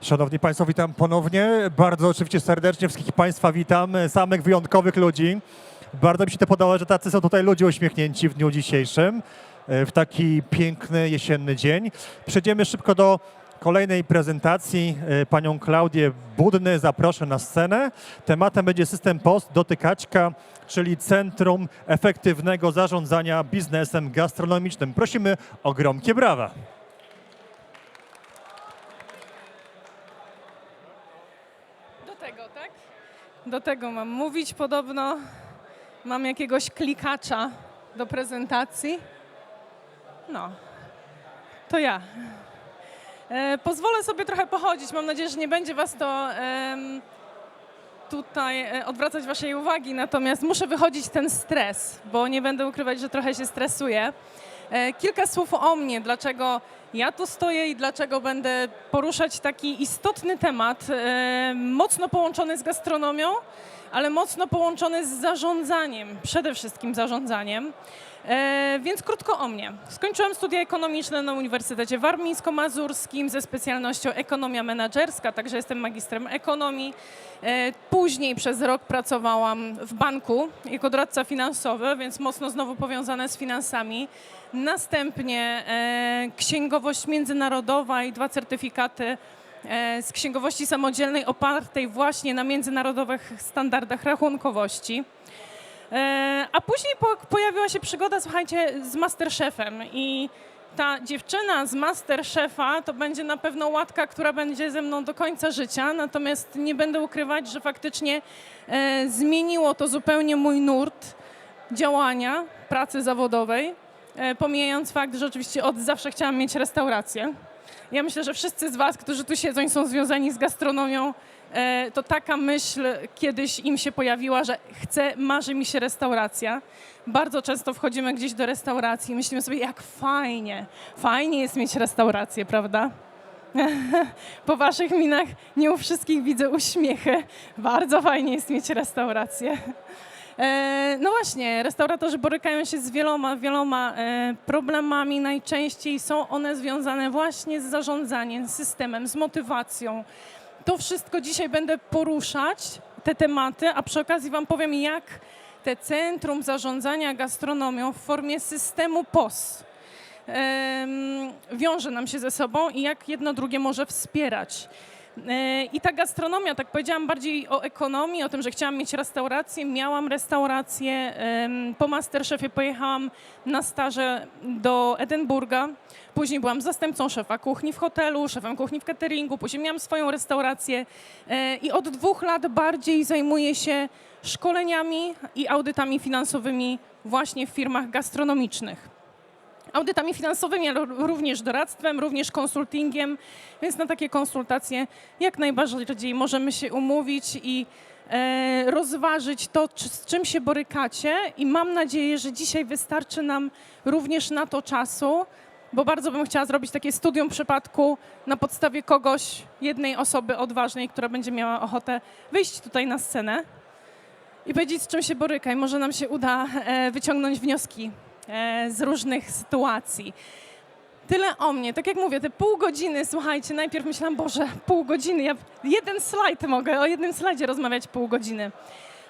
Szanowni Państwo, witam ponownie. Bardzo oczywiście serdecznie wszystkich Państwa witam, samych wyjątkowych ludzi. Bardzo mi się to podoba, że tacy są tutaj ludzie uśmiechnięci w dniu dzisiejszym, e, w taki piękny jesienny dzień. Przejdziemy szybko do kolejnej prezentacji. E, Panią Klaudię Budny zaproszę na scenę. Tematem będzie system POST Dotykaczka, czyli Centrum Efektywnego Zarządzania Biznesem Gastronomicznym. Prosimy o gromkie brawa. Do tego, tak? Do tego mam mówić. Podobno mam jakiegoś klikacza do prezentacji. No, to ja. E, pozwolę sobie trochę pochodzić. Mam nadzieję, że nie będzie Was to tutaj e, odwracać Waszej uwagi. Natomiast muszę wychodzić ten stres, bo nie będę ukrywać, że trochę się stresuję. E, Kilka słów o mnie, dlaczego ja tu stoję i dlaczego będę poruszać taki istotny temat, e, mocno połączony z gastronomią, ale mocno połączony z zarządzaniem, przede wszystkim zarządzaniem. E, więc krótko o mnie. Skończyłam studia ekonomiczne na Uniwersytecie Warmińsko-Mazurskim ze specjalnością ekonomia menedżerska, także jestem magistrem ekonomii. E, później przez rok pracowałam w banku jako doradca finansowy, więc mocno znowu powiązane z finansami. Następnie e, księgowość międzynarodowa i dwa certyfikaty z księgowości samodzielnej opartej właśnie na międzynarodowych standardach rachunkowości. E, A później po, pojawiła się przygoda, słuchajcie, z Masterchefem i ta dziewczyna z Masterchefa to będzie na pewno łatka, która będzie ze mną do końca życia, natomiast nie będę ukrywać, że faktycznie e, zmieniło to zupełnie mój nurt działania, pracy zawodowej, e, pomijając fakt, że oczywiście od zawsze chciałam mieć restaurację. Ja myślę, że wszyscy z Was, którzy tu siedzą i są związani z gastronomią, e, to taka myśl kiedyś im się pojawiła, że chcę, marzy mi się restauracja. Bardzo często wchodzimy gdzieś do restauracji i myślimy sobie, jak fajnie, fajnie jest mieć restaurację, prawda? Po waszych minach nie u wszystkich widzę uśmiechy. Bardzo fajnie jest mieć restaurację. E, No właśnie, restauratorzy borykają się z wieloma, wieloma e, problemami. Najczęściej są one związane właśnie z zarządzaniem, z systemem, z motywacją. To wszystko dzisiaj będę poruszać, te tematy, a przy okazji Wam powiem, jak te Centrum Zarządzania Gastronomią w formie systemu POS wiąże nam się ze sobą i jak jedno drugie może wspierać. E, I ta gastronomia, tak powiedziałam bardziej o ekonomii, o tym, że chciałam mieć restaurację. Miałam restaurację. Po Masterchefie pojechałam na staże do Edynburga. Później byłam zastępcą szefa kuchni w hotelu, szefem kuchni w cateringu. Później miałam swoją restaurację e, i od dwóch lat bardziej zajmuję się szkoleniami i audytami finansowymi właśnie w firmach gastronomicznych audytami finansowymi, ale również doradztwem, również konsultingiem, więc na takie konsultacje jak najbardziej możemy się umówić i e, rozważyć to, z czym się borykacie. I mam nadzieję, że dzisiaj wystarczy nam również na to czasu, bo bardzo bym chciała zrobić takie studium przypadku na podstawie kogoś, jednej osoby odważnej, która będzie miała ochotę wyjść tutaj na scenę i powiedzieć, z czym się boryka i może nam się uda e, wyciągnąć wnioski z różnych sytuacji. Tyle o mnie. Tak jak mówię, te pół godziny, słuchajcie, najpierw myślałam, Boże, pół godziny, ja jeden slajd mogę, o jednym slajdzie rozmawiać pół godziny.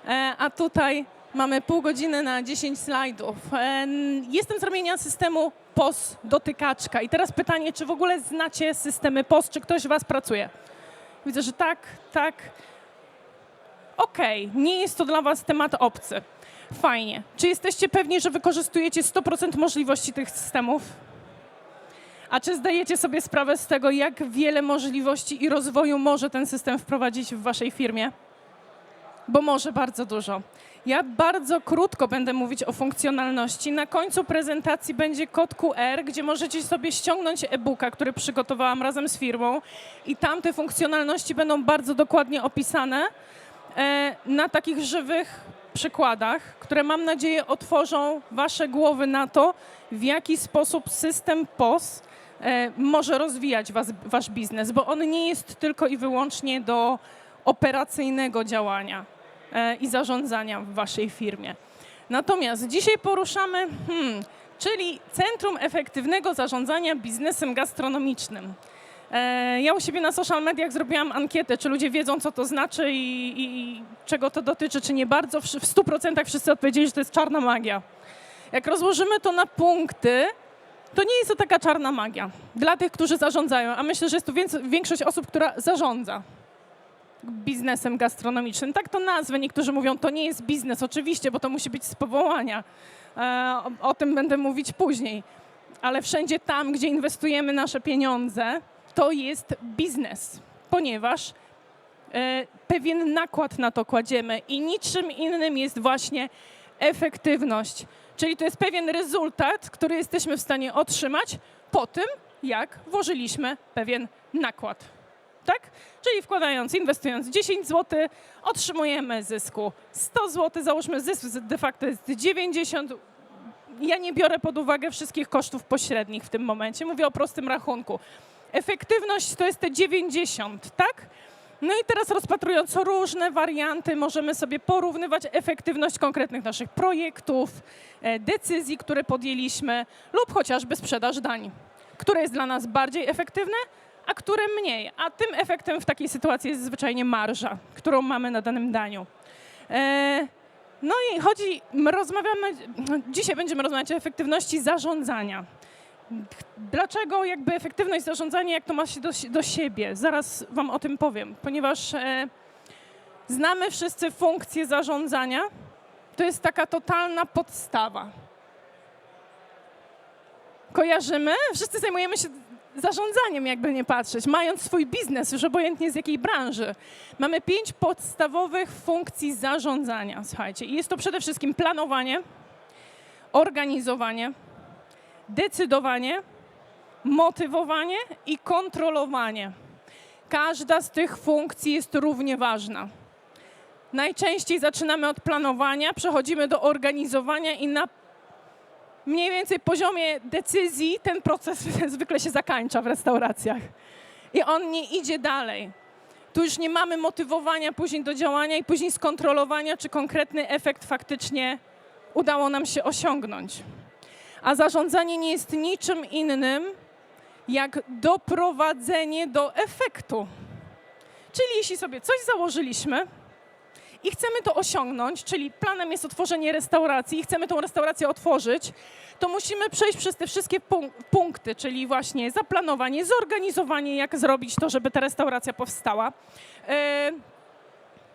E, a tutaj mamy pół godziny na 10 slajdów. E, jestem z ramienia systemu POS dotykaczka. I teraz pytanie, czy w ogóle znacie systemy POS, czy ktoś Was pracuje? Widzę, że tak, tak. Okej, nie jest to dla Was temat obcy. Fajnie. Czy jesteście pewni, że wykorzystujecie 100% możliwości tych systemów? A czy zdajecie sobie sprawę z tego, jak wiele możliwości i rozwoju może ten system wprowadzić w Waszej firmie? Bo może bardzo dużo. Ja bardzo krótko będę mówić o funkcjonalności. Na końcu prezentacji będzie kod QR, gdzie możecie sobie ściągnąć e-booka, który przygotowałam razem z firmą i tam te funkcjonalności będą bardzo dokładnie opisane e, na takich żywych przykładach, które mam nadzieję otworzą Wasze głowy na to, w jaki sposób system POS e, może rozwijać was, Wasz biznes, bo on nie jest tylko i wyłącznie do operacyjnego działania e, i zarządzania w Waszej firmie. Natomiast dzisiaj poruszamy, hmm, czyli Centrum Efektywnego Zarządzania Biznesem Gastronomicznym. E, Ja u siebie na social mediach zrobiłam ankietę, czy ludzie wiedzą, co to znaczy i, i, czego to dotyczy, czy nie bardzo. W w 100% wszyscy odpowiedzieli, że to jest czarna magia. Jak rozłożymy to na punkty, to nie jest to taka czarna magia dla tych, którzy zarządzają, a myślę, że jest tu większość osób, która zarządza biznesem gastronomicznym. Tak to nazwę. Niektórzy mówią, to nie jest biznes, oczywiście, bo to musi być z powołania. E, o, o tym będę mówić później. Ale wszędzie tam, gdzie inwestujemy nasze pieniądze, to jest biznes, ponieważ e, pewien nakład na to kładziemy i niczym innym jest właśnie efektywność. Czyli to jest pewien rezultat, który jesteśmy w stanie otrzymać po tym, jak włożyliśmy pewien nakład. Tak? Czyli wkładając, inwestując 10 zł, otrzymujemy zysku 100 zł, załóżmy zysk de facto jest 90 ja nie biorę pod uwagę wszystkich kosztów pośrednich w tym momencie, mówię o prostym rachunku. Efektywność to jest te 90, tak? No i teraz rozpatrując różne warianty, możemy sobie porównywać efektywność konkretnych naszych projektów, e, decyzji, które podjęliśmy lub chociażby sprzedaż dań, które jest dla nas bardziej efektywne, a które mniej. A tym efektem w takiej sytuacji jest zwyczajnie marża, którą mamy na danym daniu. E, no i chodzi, my rozmawiamy, dzisiaj będziemy rozmawiać o efektywności zarządzania. Dlaczego jakby efektywność zarządzania, jak to ma się do, do siebie? Zaraz wam o tym powiem, ponieważ e, znamy wszyscy funkcję zarządzania. To jest taka totalna podstawa. Kojarzymy? Wszyscy zajmujemy się zarządzaniem, jakby nie patrzeć, mając swój biznes, już obojętnie z jakiej branży. Mamy pięć podstawowych funkcji zarządzania, słuchajcie. I jest to przede wszystkim planowanie, organizowanie, decydowanie, motywowanie i kontrolowanie. Każda z tych funkcji jest równie ważna. Najczęściej zaczynamy od planowania, przechodzimy do organizowania i na mniej więcej poziomie decyzji ten proces zwykle się zakańcza w restauracjach. I on nie idzie dalej. Tu już nie mamy motywowania później do działania i później skontrolowania, czy konkretny efekt faktycznie udało nam się osiągnąć. A zarządzanie nie jest niczym innym jak doprowadzenie do efektu. Czyli jeśli sobie coś założyliśmy i chcemy to osiągnąć, czyli planem jest otworzenie restauracji i chcemy tą restaurację otworzyć, to musimy przejść przez te wszystkie punk- punkty, czyli właśnie zaplanowanie, zorganizowanie, jak zrobić to, żeby ta restauracja powstała. E,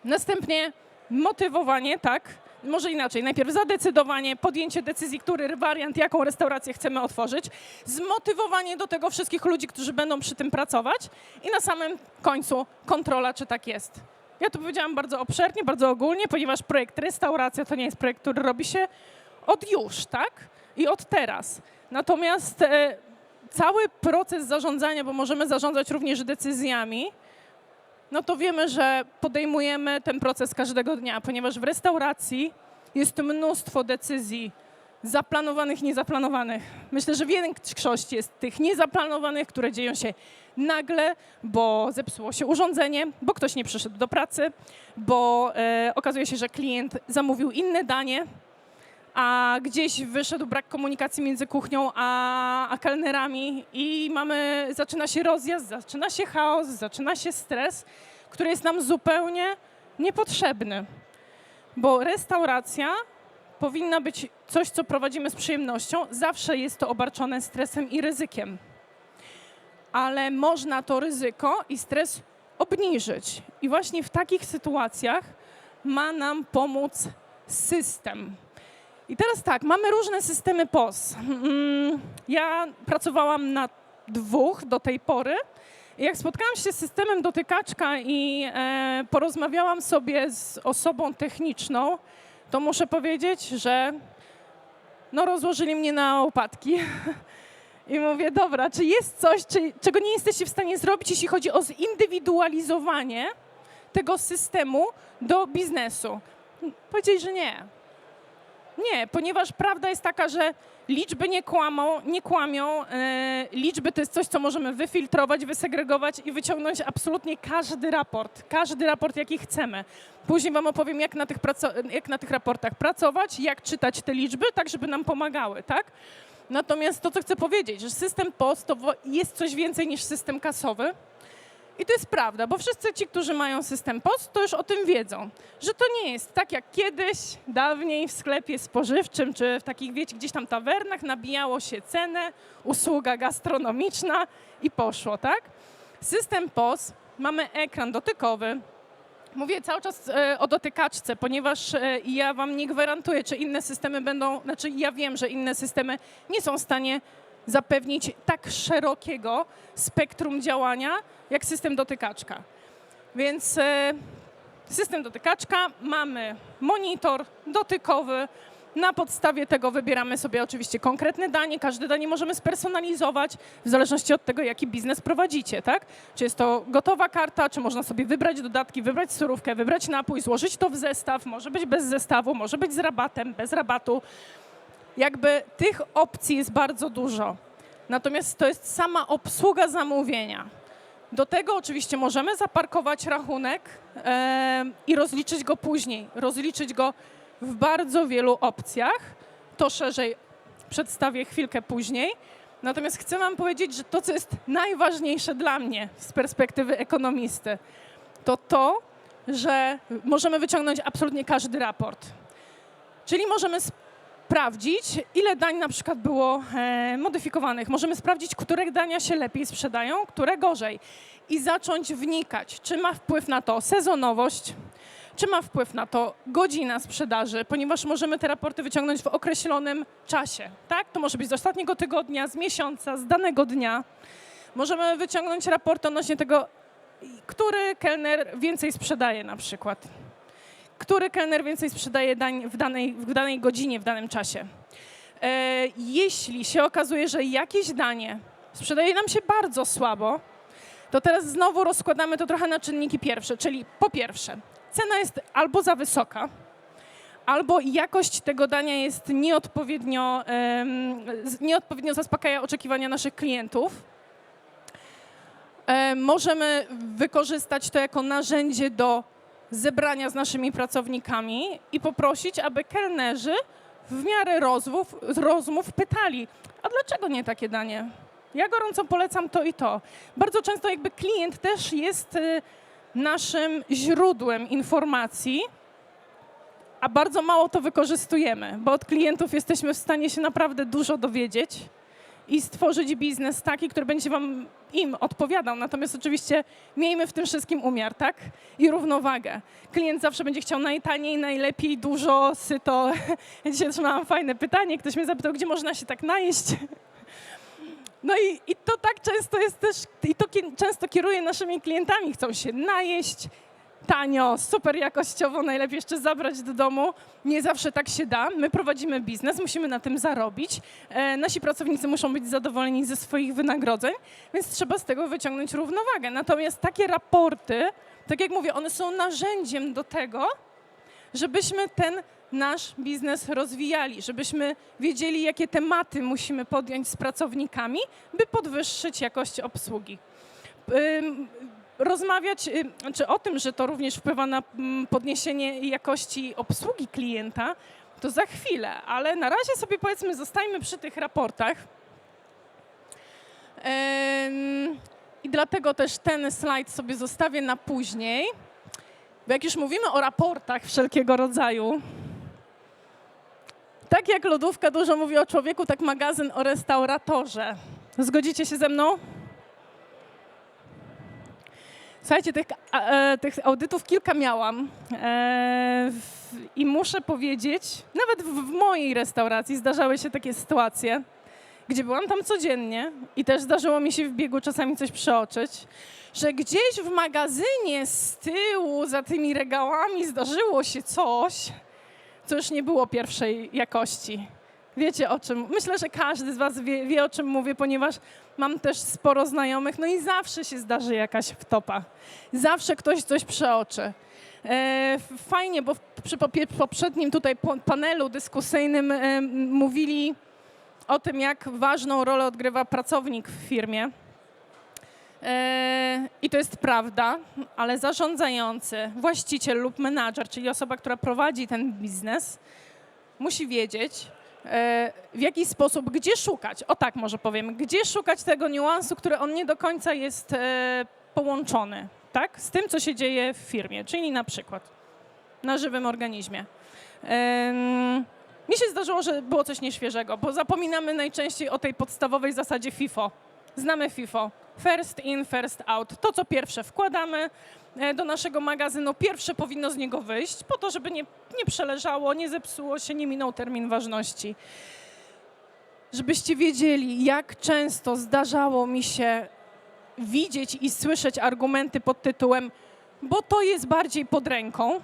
następnie motywowanie, tak? Może inaczej, najpierw zadecydowanie, podjęcie decyzji, który wariant, jaką restaurację chcemy otworzyć, zmotywowanie do tego wszystkich ludzi, którzy będą przy tym pracować i na samym końcu kontrola, czy tak jest. Ja to powiedziałam bardzo obszernie, bardzo ogólnie, ponieważ projekt restauracja to nie jest projekt, który robi się od już, tak? I od teraz. Natomiast e, cały proces zarządzania, bo możemy zarządzać również decyzjami, no to wiemy, że podejmujemy ten proces każdego dnia, ponieważ w restauracji jest mnóstwo decyzji zaplanowanych niezaplanowanych. Myślę, że większość jest tych niezaplanowanych, które dzieją się nagle, bo zepsuło się urządzenie, bo ktoś nie przyszedł do pracy, bo e, okazuje się, że klient zamówił inne danie, a gdzieś wyszedł brak komunikacji między kuchnią a, a kelnerami i mamy, zaczyna się rozjazd, zaczyna się chaos, zaczyna się stres, który jest nam zupełnie niepotrzebny. Bo restauracja powinna być coś, co prowadzimy z przyjemnością. Zawsze jest to obarczone stresem i ryzykiem. Ale można to ryzyko i stres obniżyć. I właśnie w takich sytuacjach ma nam pomóc system. I teraz tak, mamy różne systemy POS. Mm, Ja pracowałam na dwóch do tej pory. Jak spotkałam się z systemem dotykaczka i e, porozmawiałam sobie z osobą techniczną, to muszę powiedzieć, że no rozłożyli mnie na łopatki. I mówię, dobra, czy jest coś, czy, czego nie jesteście w stanie zrobić, jeśli chodzi o zindywidualizowanie tego systemu do biznesu? Powiedzieli, że nie. Nie, ponieważ prawda jest taka, że liczby nie kłamą, nie kłamią. E, liczby to jest coś, co możemy wyfiltrować, wysegregować i wyciągnąć absolutnie każdy raport, każdy raport, jaki chcemy. Później wam opowiem, jak na tych, jak na tych raportach pracować, jak czytać te liczby, tak żeby nam pomagały, tak? Natomiast to, co chcę powiedzieć, że system POS to jest coś więcej niż system kasowy. I to jest prawda, bo wszyscy ci, którzy mają system POS, to już o tym wiedzą, że to nie jest tak jak kiedyś, dawniej w sklepie spożywczym, czy w takich, wiecie, gdzieś tam tawernach nabijało się cenę, usługa gastronomiczna i poszło, tak? System POS, mamy ekran dotykowy, Mówię cały czas e, o dotykaczce, ponieważ e, ja wam nie gwarantuję, czy inne systemy będą, znaczy ja wiem, że inne systemy nie są w stanie zapewnić tak szerokiego spektrum działania jak system dotykaczka. Więc e, system dotykaczka, mamy monitor dotykowy, na podstawie tego wybieramy sobie oczywiście konkretne danie. Każde danie możemy spersonalizować w zależności od tego, jaki biznes prowadzicie, tak? Czy jest to gotowa karta, czy można sobie wybrać dodatki, wybrać surówkę, wybrać napój, złożyć to w zestaw, może być bez zestawu, może być z rabatem, bez rabatu. Jakby tych opcji jest bardzo dużo. Natomiast to jest sama obsługa zamówienia. Do tego oczywiście możemy zaparkować rachunek i rozliczyć go później. Rozliczyć go w bardzo wielu opcjach. To szerzej przedstawię chwilkę później. Natomiast chcę Wam powiedzieć, że to, co jest najważniejsze dla mnie z perspektywy ekonomisty, to to, że możemy wyciągnąć absolutnie każdy raport. Czyli możemy sprawdzić, ile dań na przykład było e, modyfikowanych. Możemy sprawdzić, które dania się lepiej sprzedają, które gorzej. I zacząć wnikać, czy ma wpływ na to sezonowość, czy ma wpływ na to godzina sprzedaży, ponieważ możemy te raporty wyciągnąć w określonym czasie. Tak? To może być z ostatniego tygodnia, z miesiąca, z danego dnia. Możemy wyciągnąć raport odnośnie tego, który kelner więcej sprzedaje na przykład. Który kelner więcej sprzedaje dań w danej, w danej godzinie, w danym czasie. E, jeśli się okazuje, że jakieś danie sprzedaje nam się bardzo słabo, to teraz znowu rozkładamy to trochę na czynniki pierwsze, czyli po pierwsze, cena jest albo za wysoka, albo jakość tego dania jest nieodpowiednio, nieodpowiednio zaspokaja oczekiwania naszych klientów. E, możemy wykorzystać to jako narzędzie do zebrania z naszymi pracownikami i poprosić, aby kelnerzy w miarę rozmów, rozmów pytali, a dlaczego nie takie danie? Ja gorąco polecam to i to. Bardzo często jakby klient też jest y, naszym źródłem informacji, a bardzo mało to wykorzystujemy, bo od klientów jesteśmy w stanie się naprawdę dużo dowiedzieć i stworzyć biznes taki, który będzie wam im odpowiadał. Natomiast oczywiście miejmy w tym wszystkim umiar, tak? I równowagę. Klient zawsze będzie chciał najtaniej, najlepiej, dużo, syto. Dzisiaj otrzymałam fajne pytanie. Ktoś mnie zapytał, gdzie można się tak najeść. No i, i to tak często jest też, i to często kieruje naszymi klientami. Chcą się najeść tanio, super jakościowo, najlepiej jeszcze zabrać do domu. Nie zawsze tak się da. My prowadzimy biznes, musimy na tym zarobić. E, nasi pracownicy muszą być zadowoleni ze swoich wynagrodzeń, więc trzeba z tego wyciągnąć równowagę. Natomiast takie raporty, tak jak mówię, one są narzędziem do tego, żebyśmy ten nasz biznes rozwijali, żebyśmy wiedzieli, jakie tematy musimy podjąć z pracownikami, by podwyższyć jakość obsługi. Rozmawiać ym, czy o tym, że to również wpływa na mm, podniesienie jakości obsługi klienta, to za chwilę, ale na razie sobie powiedzmy, zostajmy przy tych raportach. I dlatego też ten slajd sobie zostawię na później. Bo jak już mówimy o raportach wszelkiego rodzaju, tak jak lodówka dużo mówi o człowieku, tak magazyn o restauratorze. Zgodzicie się ze mną? Słuchajcie, tych, e, tych audytów kilka miałam e, w, i muszę powiedzieć, nawet w, w mojej restauracji zdarzały się takie sytuacje, gdzie byłam tam codziennie i też zdarzyło mi się w biegu czasami coś przeoczyć, że gdzieś w magazynie z tyłu, za tymi regałami zdarzyło się coś, co już nie było pierwszej jakości. Wiecie o czym? Myślę, że każdy z Was wie, wie o czym mówię, ponieważ mam też sporo znajomych, no i zawsze się zdarzy jakaś wtopa. Zawsze ktoś coś przeoczy. E, fajnie, bo przy poprzednim tutaj panelu dyskusyjnym e, mówili o tym, jak ważną rolę odgrywa pracownik w firmie. E, I to jest prawda, ale zarządzający, właściciel lub menadżer, czyli osoba, która prowadzi ten biznes, musi wiedzieć, W jaki sposób, gdzie szukać? O tak może powiem, gdzie szukać tego niuansu, który on nie do końca jest e, połączony, tak? Z tym, co się dzieje w firmie, czyli na przykład na żywym organizmie. Mi się zdarzyło, że było coś nieświeżego, bo zapominamy najczęściej o tej podstawowej zasadzie FIFO. Znamy FIFO. First in, first out. To, co pierwsze wkładamy e, do naszego magazynu, pierwsze powinno z niego wyjść, po to, żeby nie, nie przeleżało, nie zepsuło się, nie minął termin ważności. Żebyście wiedzieli, jak często zdarzało mi się widzieć i słyszeć argumenty pod tytułem, bo to jest bardziej pod ręką,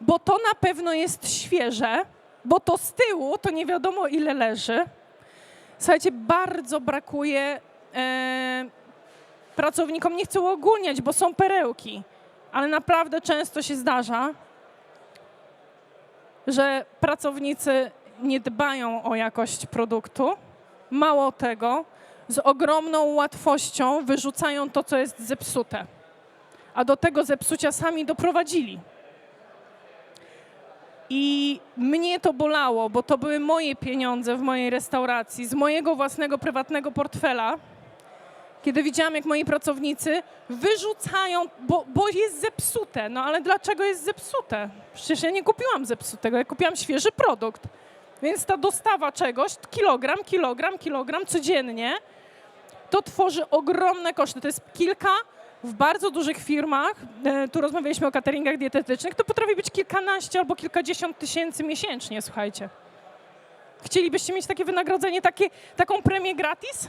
bo to na pewno jest świeże, bo to z tyłu to nie wiadomo ile leży. Słuchajcie, bardzo brakuje pracownikom, nie chcę uogólniać, bo są perełki, ale naprawdę często się zdarza, że pracownicy nie dbają o jakość produktu. Mało tego, z ogromną łatwością wyrzucają to, co jest zepsute. A do tego zepsucia sami doprowadzili. I mnie to bolało, bo to były moje pieniądze w mojej restauracji, z mojego własnego prywatnego portfela, kiedy widziałam, jak moi pracownicy wyrzucają, bo, bo jest zepsute. No ale dlaczego jest zepsute? Przecież ja nie kupiłam zepsutego, ja kupiłam świeży produkt. Więc ta dostawa czegoś, kilogram, kilogram, kilogram codziennie, to tworzy ogromne koszty. To jest kilka w bardzo dużych firmach, e, tu rozmawialiśmy o cateringach dietetycznych, to potrafi być kilkanaście albo kilkadziesiąt tysięcy miesięcznie, słuchajcie. Chcielibyście mieć takie wynagrodzenie, takie, taką premię gratis?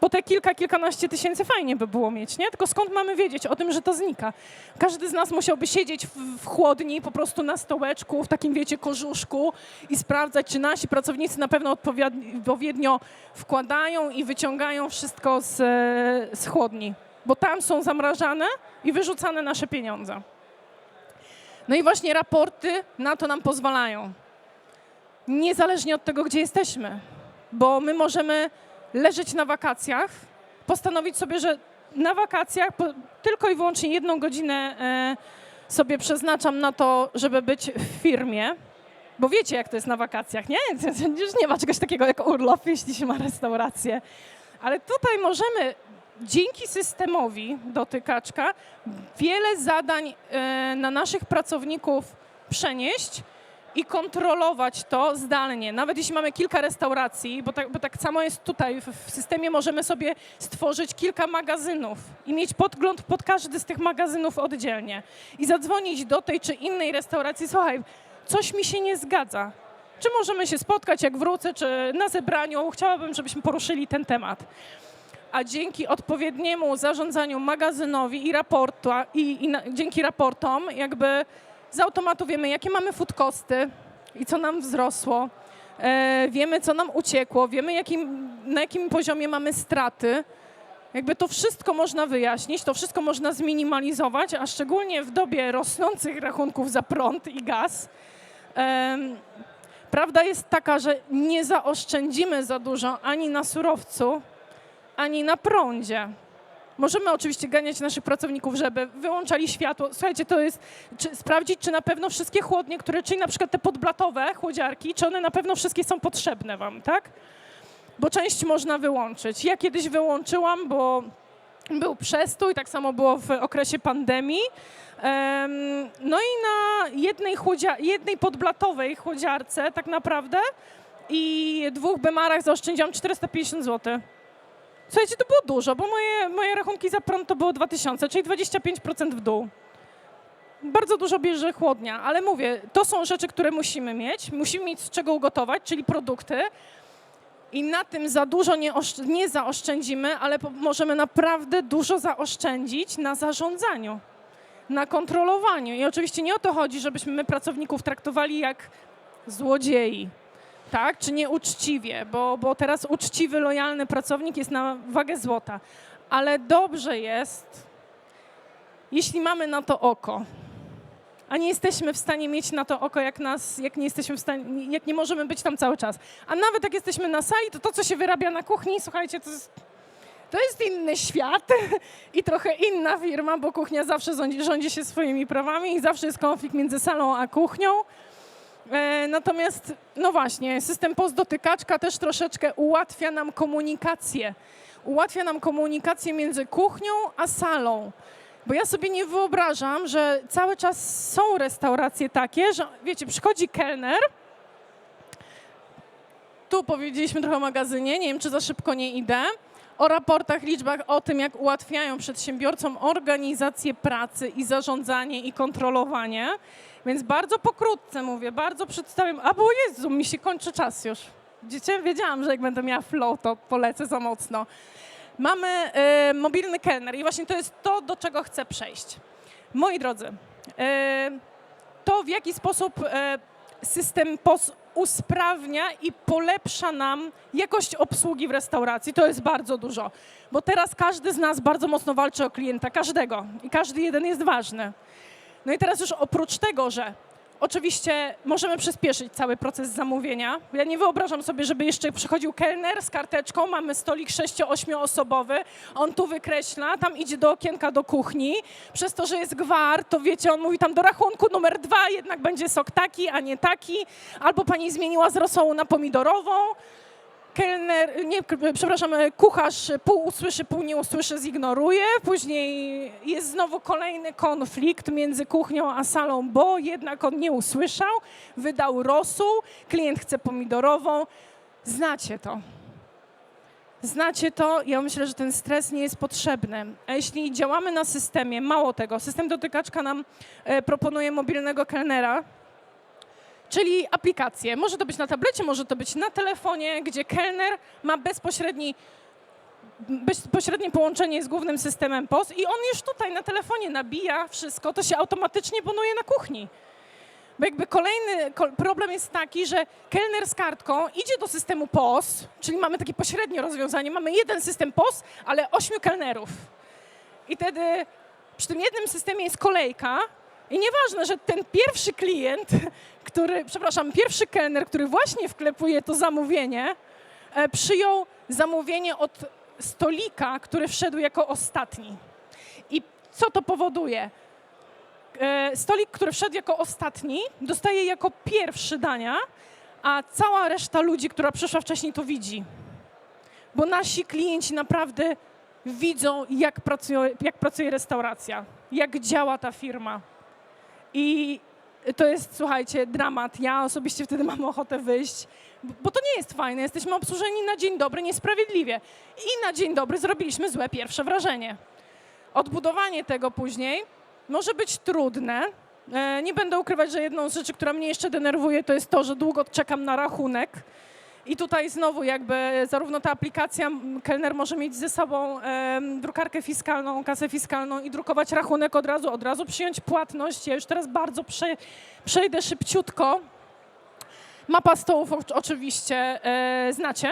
Bo te kilka, kilkanaście tysięcy fajnie by było mieć, nie? Tylko skąd mamy wiedzieć o tym, że to znika? Każdy z nas musiałby siedzieć w, w chłodni, po prostu na stołeczku, w takim, wiecie, kożuszku i sprawdzać, czy nasi pracownicy na pewno odpowiednio wkładają i wyciągają wszystko z, z chłodni. Bo tam są zamrażane i wyrzucane nasze pieniądze. No i właśnie raporty na to nam pozwalają. Niezależnie od tego, gdzie jesteśmy. Bo my możemy leżeć na wakacjach, postanowić sobie, że na wakacjach po, tylko i wyłącznie jedną godzinę e, sobie przeznaczam na to, żeby być w firmie. Bo wiecie, jak to jest na wakacjach, nie? Już nie ma czegoś takiego jak urlop, jeśli się ma restaurację. Ale tutaj możemy dzięki systemowi dotykaczka wiele zadań e, na naszych pracowników przenieść i kontrolować to zdalnie. Nawet jeśli mamy kilka restauracji, bo tak, bo tak samo jest tutaj, w, systemie możemy sobie stworzyć kilka magazynów i mieć podgląd pod każdy z tych magazynów oddzielnie i zadzwonić do tej czy innej restauracji, słuchaj, coś mi się nie zgadza. Czy możemy się spotkać, jak wrócę, czy na zebraniu? Chciałabym, żebyśmy poruszyli ten temat a dzięki odpowiedniemu zarządzaniu magazynowi i, raportu, i, i na, dzięki raportom jakby z automatu wiemy, jakie mamy food costy i co nam wzrosło, e, wiemy, co nam uciekło, wiemy, jakim, na jakim poziomie mamy straty. Jakby to wszystko można wyjaśnić, to wszystko można zminimalizować, a szczególnie w dobie rosnących rachunków za prąd i gaz. Em, prawda jest taka, że nie zaoszczędzimy za dużo ani na surowcu, ani na prądzie. Możemy oczywiście ganiać naszych pracowników, żeby wyłączali światło. Słuchajcie, to jest czy, sprawdzić, czy na pewno wszystkie chłodnie, które, czyli na przykład te podblatowe chłodziarki, czy one na pewno wszystkie są potrzebne wam, tak? Bo część można wyłączyć. Ja kiedyś wyłączyłam, bo był przestój, tak samo było w okresie pandemii. Em, no i na jednej, chłodzia, jednej podblatowej chłodziarce tak naprawdę i dwóch bemarach zaoszczędziłam 450 zł. Słuchajcie, to było dużo, bo moje, moje rachunki za prąd to było 2000, czyli 25% w dół. Bardzo dużo bierze chłodnia, ale mówię, to są rzeczy, które musimy mieć. Musimy mieć z czego ugotować, czyli produkty. I na tym za dużo nie, nie zaoszczędzimy, ale możemy naprawdę dużo zaoszczędzić na zarządzaniu, na kontrolowaniu. I oczywiście nie o to chodzi, żebyśmy my pracowników traktowali jak złodziei, tak, czy nieuczciwie, bo, bo teraz uczciwy, lojalny pracownik jest na wagę złota. Ale dobrze jest, jeśli mamy na to oko, a nie jesteśmy w stanie mieć na to oko, jak, nas, jak nie jesteśmy w stanie, jak nie możemy być tam cały czas. A nawet jak jesteśmy na sali, to to, co się wyrabia na kuchni, słuchajcie, to jest, to jest inny świat i trochę inna firma, bo kuchnia zawsze rządzi, rządzi się swoimi prawami i zawsze jest konflikt między salą a kuchnią. E, natomiast, no właśnie, system POS dotykaczka też troszeczkę ułatwia nam komunikację. Ułatwia nam komunikację między kuchnią a salą. Bo ja sobie nie wyobrażam, że cały czas są restauracje takie, że wiecie, przychodzi kelner, tu powiedzieliśmy trochę o magazynie, nie wiem czy za szybko nie idę, o raportach, liczbach, o tym jak ułatwiają przedsiębiorcom organizację pracy i zarządzanie i kontrolowanie. Więc bardzo pokrótce mówię, bardzo przedstawiam, a bo Jezu, mi się kończy czas już. Widzicie, wiedziałam, że jak będę miała flow, to polecę za mocno. Mamy e, mobilny kelner i właśnie to jest to, do czego chcę przejść. Moi drodzy, e, to w jaki sposób e, system POS usprawnia i polepsza nam jakość obsługi w restauracji, to jest bardzo dużo. Bo teraz każdy z nas bardzo mocno walczy o klienta, każdego. I każdy jeden jest ważny. No i teraz już oprócz tego, że oczywiście możemy przyspieszyć cały proces zamówienia. Ja nie wyobrażam sobie, żeby jeszcze przychodził kelner z karteczką, mamy stolik 6-8 osobowy, on tu wykreśla, tam idzie do okienka do kuchni. Przez to, że jest gwar, to wiecie, on mówi tam do rachunku numer dwa jednak będzie sok taki, a nie taki. Albo pani zmieniła z rosołu na pomidorową kelner, nie, przepraszam, kucharz pół usłyszy, pół nie usłyszy, zignoruje. Później jest znowu kolejny konflikt między kuchnią a salą, bo jednak on nie usłyszał, wydał rosół, klient chce pomidorową. Znacie to. Znacie to, ja myślę, że ten stres nie jest potrzebny. A jeśli działamy na systemie, mało tego, system dotykaczka nam e, proponuje mobilnego kelnera, czyli aplikację. Może to być na tablecie, może to być na telefonie, gdzie kelner ma bezpośredni, bezpośrednie połączenie z głównym systemem POS i on już tutaj na telefonie nabija wszystko, to się automatycznie bonuje na kuchni. Bo jakby kolejny ko- problem jest taki, że kelner z kartką idzie do systemu POS, czyli mamy takie pośrednie rozwiązanie, mamy jeden system POS, ale ośmiu kelnerów. I wtedy przy tym jednym systemie jest kolejka i nieważne, że ten pierwszy klient, który, przepraszam, pierwszy kelner, który właśnie wklepuje to zamówienie, e, przyjął zamówienie od stolika, który wszedł jako ostatni. I co to powoduje? E, Stolik, który wszedł jako ostatni, dostaje jako pierwszy dania, a cała reszta ludzi, która przyszła wcześniej, to widzi. Bo nasi klienci naprawdę widzą, jak pracuje, jak pracuje restauracja, jak działa ta firma. I to jest, słuchajcie, dramat. Ja osobiście wtedy mam ochotę wyjść, bo to nie jest fajne. Jesteśmy obsłużeni na dzień dobry niesprawiedliwie. I na dzień dobry zrobiliśmy złe pierwsze wrażenie. Odbudowanie tego później może być trudne. E, Nie będę ukrywać, że jedną z rzeczy, która mnie jeszcze denerwuje, to jest to, że długo czekam na rachunek. I tutaj znowu jakby zarówno ta aplikacja, kelner może mieć ze sobą em, drukarkę fiskalną, kasę fiskalną i drukować rachunek od razu, od razu przyjąć płatność. Ja już teraz bardzo prze, przejdę szybciutko. Mapa stołów oczy- oczywiście e, znacie.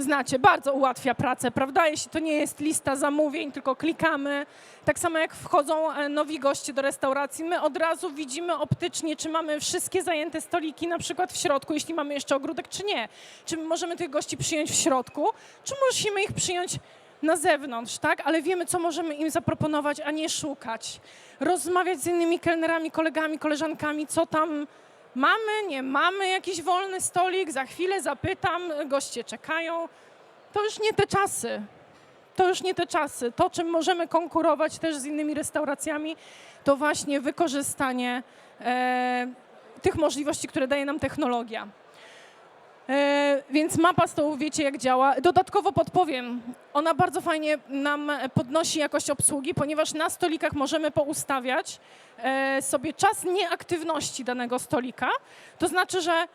Znacie, bardzo ułatwia pracę, prawda? Jeśli to nie jest lista zamówień, tylko klikamy. Tak samo jak wchodzą e, nowi goście do restauracji, my od razu widzimy optycznie, czy mamy wszystkie zajęte stoliki na przykład w środku, jeśli mamy jeszcze ogródek, czy nie. Czy my możemy tych gości przyjąć w środku, czy musimy ich przyjąć na zewnątrz, tak? Ale wiemy, co możemy im zaproponować, a nie szukać. Rozmawiać z innymi kelnerami, kolegami, koleżankami, co tam mamy, nie mamy jakiś wolny stolik, za chwilę zapytam, goście czekają. To już nie te czasy. To już nie te czasy. To, czym możemy konkurować też z innymi restauracjami, to właśnie wykorzystanie e, tych możliwości, które daje nam technologia. E, więc mapa stołów wiecie jak działa. Dodatkowo podpowiem, ona bardzo fajnie nam podnosi jakość obsługi, ponieważ na stolikach możemy poustawiać e, sobie czas nieaktywności danego stolika. To znaczy, że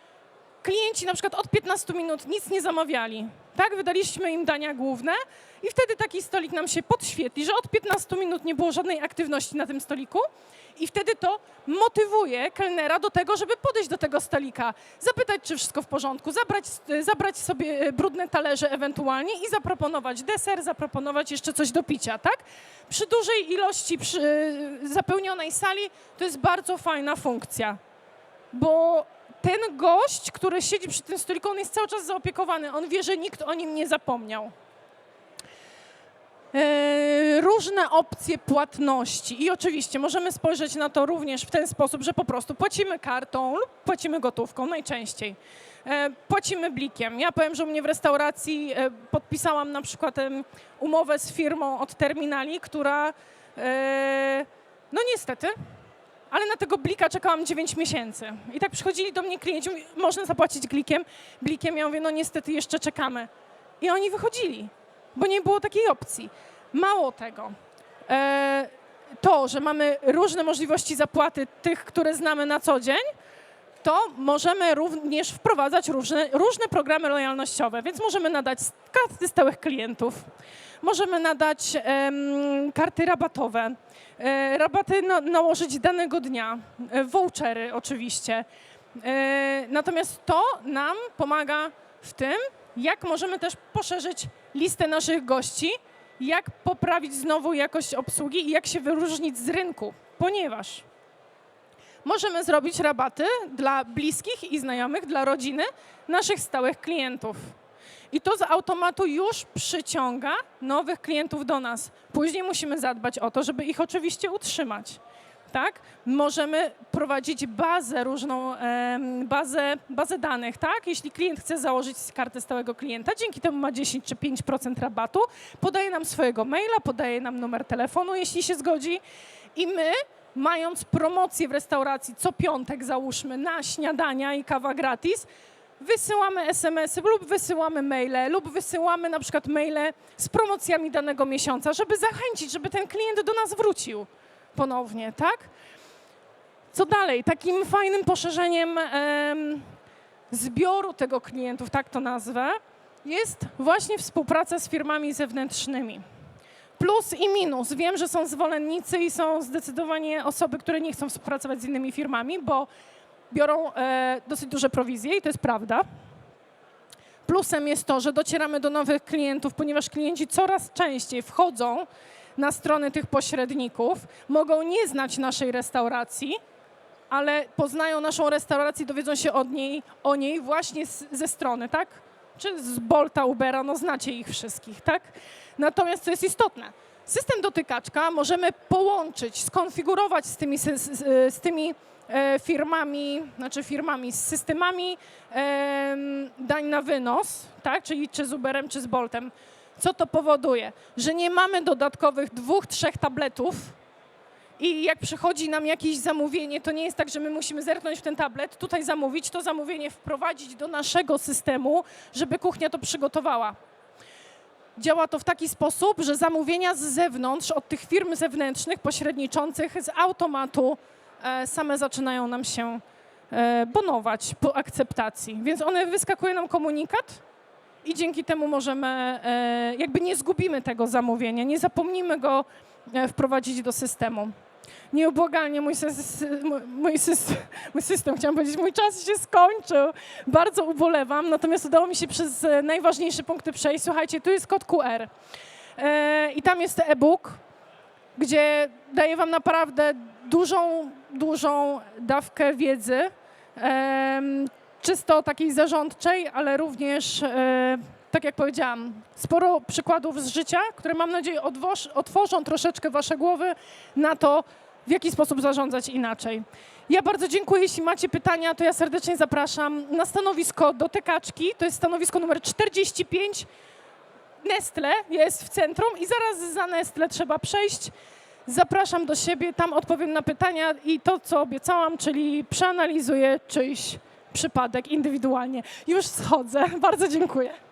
klienci na przykład od 15 minut nic nie zamawiali. Tak, wydaliśmy im dania główne i wtedy taki stolik nam się podświetli, że od 15 minut nie było żadnej aktywności na tym stoliku i wtedy to motywuje kelnera do tego, żeby podejść do tego stolika, zapytać, czy wszystko w porządku, zabrać, zabrać sobie e, brudne talerze ewentualnie i zaproponować deser, zaproponować jeszcze coś do picia, tak? Przy dużej ilości przy zapełnionej sali to jest bardzo fajna funkcja, bo ten gość, który siedzi przy tym stoliku, on jest cały czas zaopiekowany, on wie, że nikt o nim nie zapomniał. e, różne opcje płatności. I oczywiście możemy spojrzeć na to również w ten sposób, że po prostu płacimy kartą lub płacimy gotówką najczęściej. E, Płacimy blikiem. Ja powiem, że u mnie w restauracji e, podpisałam na przykład umowę z firmą od terminali, która no niestety, ale na tego blika czekałam 9 miesięcy. I tak przychodzili do mnie klienci, można zapłacić blikiem. Blikiem ja mówię, no niestety jeszcze czekamy. I oni wychodzili, bo nie było takiej opcji. Mało tego, e, to, że mamy różne możliwości zapłaty tych, które znamy na co dzień, to możemy również wprowadzać różne, różne programy lojalnościowe, więc możemy nadać karty stałych klientów, możemy nadać em, karty rabatowe, e, rabaty na, nałożyć danego dnia, e, vouchery oczywiście. E, natomiast to nam pomaga w tym, jak możemy też poszerzyć listę naszych gości, jak poprawić znowu jakość obsługi i jak się wyróżnić z rynku, ponieważ możemy zrobić rabaty dla bliskich i znajomych, dla rodziny naszych stałych klientów. I to z automatu już przyciąga nowych klientów do nas. Później musimy zadbać o to, żeby ich oczywiście utrzymać. Tak? Możemy prowadzić bazę różną, em, bazę, bazę danych, tak? Jeśli klient chce założyć kartę stałego klienta, dzięki temu ma 10 czy 5% rabatu, podaje nam swojego maila, podaje nam numer telefonu, jeśli się zgodzi i my mając promocję w restauracji co piątek załóżmy na śniadania i kawa gratis, wysyłamy SMS-y lub wysyłamy maile lub wysyłamy na przykład maile z promocjami danego miesiąca, żeby zachęcić, żeby ten klient do nas wrócił ponownie, tak? Co dalej? Takim fajnym poszerzeniem em, zbioru tego klientów, tak to nazwę, jest właśnie współpraca z firmami zewnętrznymi. Plus i minus. Wiem, że są zwolennicy i są zdecydowanie osoby, które nie chcą współpracować z innymi firmami, bo biorą e, dosyć duże prowizje i to jest prawda. Plusem jest to, że docieramy do nowych klientów, ponieważ klienci coraz częściej wchodzą na strony tych pośredników, mogą nie znać naszej restauracji, ale poznają naszą restaurację, dowiedzą się od niej, o niej właśnie z, ze strony, tak? Czy z Bolta, Ubera, no znacie ich wszystkich, tak? Natomiast co jest istotne, system dotykaczka możemy połączyć, skonfigurować z tymi, z, z tymi e, firmami, znaczy firmami, z systemami em, dań na wynos, tak? Czyli czy z Uberem, czy z Boltem. Co to powoduje? Że nie mamy dodatkowych dwóch, trzech tabletów, i jak przychodzi nam jakieś zamówienie, to nie jest tak, że my musimy zerknąć w ten tablet, tutaj zamówić, to zamówienie wprowadzić do naszego systemu, żeby kuchnia to przygotowała. Działa to w taki sposób, że zamówienia z zewnątrz, od tych firm zewnętrznych, pośredniczących z automatu e, same zaczynają nam się e, bonować po akceptacji. Więc one wyskakuje nam komunikat i dzięki temu możemy, e, jakby nie zgubimy tego zamówienia, nie zapomnimy go wprowadzić do systemu. Nieubłagalnie mój, mój, system, mój system, chciałam powiedzieć, mój czas się skończył. Bardzo ubolewam, natomiast udało mi się przez e, najważniejsze punkty przejść. Słuchajcie, tu jest kod QR e, i tam jest e-book, gdzie daję wam naprawdę dużą, dużą dawkę wiedzy, czysto takiej zarządczej, ale również, tak jak powiedziałam, sporo przykładów z życia, które mam nadzieję odwoż, otworzą troszeczkę wasze głowy na to, w jaki sposób zarządzać inaczej. Ja bardzo dziękuję. Jeśli macie pytania, to ja serdecznie zapraszam na stanowisko dotykaczki. To jest stanowisko numer 45. Nestle jest w centrum i zaraz za Nestle trzeba przejść. Zapraszam do siebie, tam odpowiem na pytania i to, co obiecałam, czyli przeanalizuję czyjś przypadek indywidualnie. Już schodzę. Bardzo dziękuję.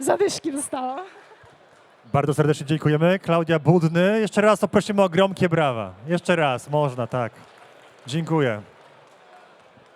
Zadyszki dostałam. Bardzo serdecznie dziękujemy. Klaudia Budny. Jeszcze raz poprosimy o gromkie brawa. Jeszcze raz, można, tak. Dziękuję.